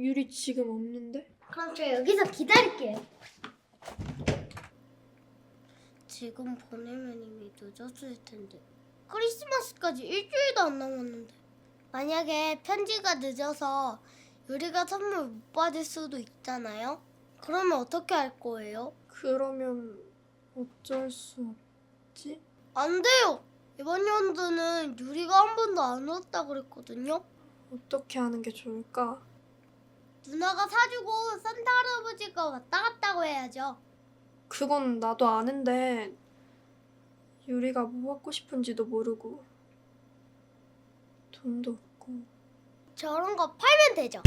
유리 지금 없는데? 그럼 저 여기서 기다릴게요. 지금 보내면 이미 늦었을 텐데. 크리스마스까지 일주일도 안 남았는데. 만약에 편지가 늦어서 유리가 선물 못 받을 수도 있잖아요. 그러면 어떻게 할 거예요? 그러면 어쩔 수 없지? 안 돼요. 이번 연도는 유리가 한 번도 안 왔다 그랬거든요. 어떻게 하는 게 좋을까? 누나가 사주고 산타 할아버지가 왔다 갔다고 해야죠. 그건 나도 아는데 유리가 뭐 갖고 싶은지도 모르고 돈도 없고 저런 거 팔면 되죠.